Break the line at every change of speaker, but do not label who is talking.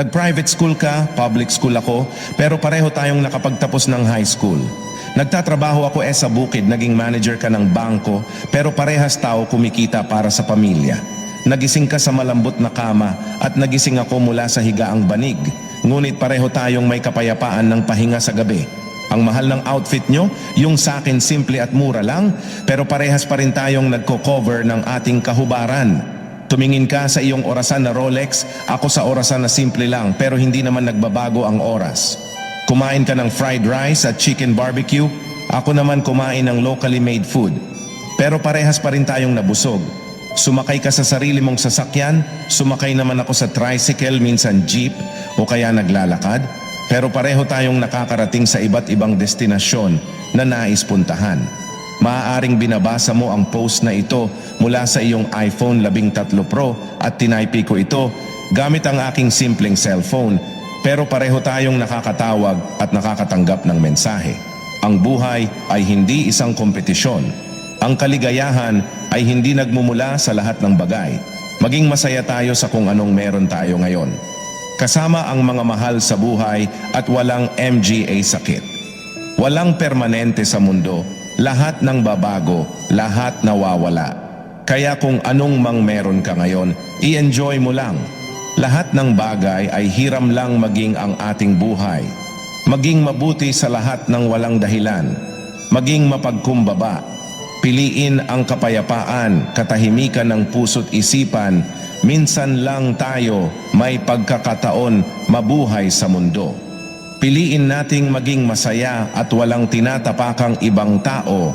Nag-private school ka, public school ako, pero pareho tayong nakapagtapos ng high school. Nagtatrabaho ako eh sa bukid, naging manager ka ng bangko, pero parehas tao kumikita para sa pamilya. Nagising ka sa malambot na kama at nagising ako mula sa higaang banig. Ngunit pareho tayong may kapayapaan ng pahinga sa gabi. Ang mahal ng outfit nyo, yung sa akin simple at mura lang, pero parehas pa rin tayong nagko-cover ng ating kahubaran. Tumingin ka sa iyong orasan na Rolex, ako sa orasan na simple lang pero hindi naman nagbabago ang oras. Kumain ka ng fried rice at chicken barbecue, ako naman kumain ng locally made food. Pero parehas pa rin tayong nabusog. Sumakay ka sa sarili mong sasakyan, sumakay naman ako sa tricycle, minsan jeep, o kaya naglalakad. Pero pareho tayong nakakarating sa iba't ibang destinasyon na nais puntahan. Maaaring binabasa mo ang post na ito mula sa iyong iPhone 13 Pro at tinaypi ko ito gamit ang aking simpleng cellphone pero pareho tayong nakakatawag at nakakatanggap ng mensahe. Ang buhay ay hindi isang kompetisyon. Ang kaligayahan ay hindi nagmumula sa lahat ng bagay. Maging masaya tayo sa kung anong meron tayo ngayon. Kasama ang mga mahal sa buhay at walang MGA sakit. Walang permanente sa mundo, lahat ng babago, lahat nawawala. Kaya kung anong mang meron ka ngayon, i-enjoy mo lang. Lahat ng bagay ay hiram lang maging ang ating buhay. Maging mabuti sa lahat ng walang dahilan. Maging mapagkumbaba. Piliin ang kapayapaan, katahimikan ng puso't isipan. Minsan lang tayo may pagkakataon mabuhay sa mundo. Piliin nating maging masaya at walang tinatapakang ibang tao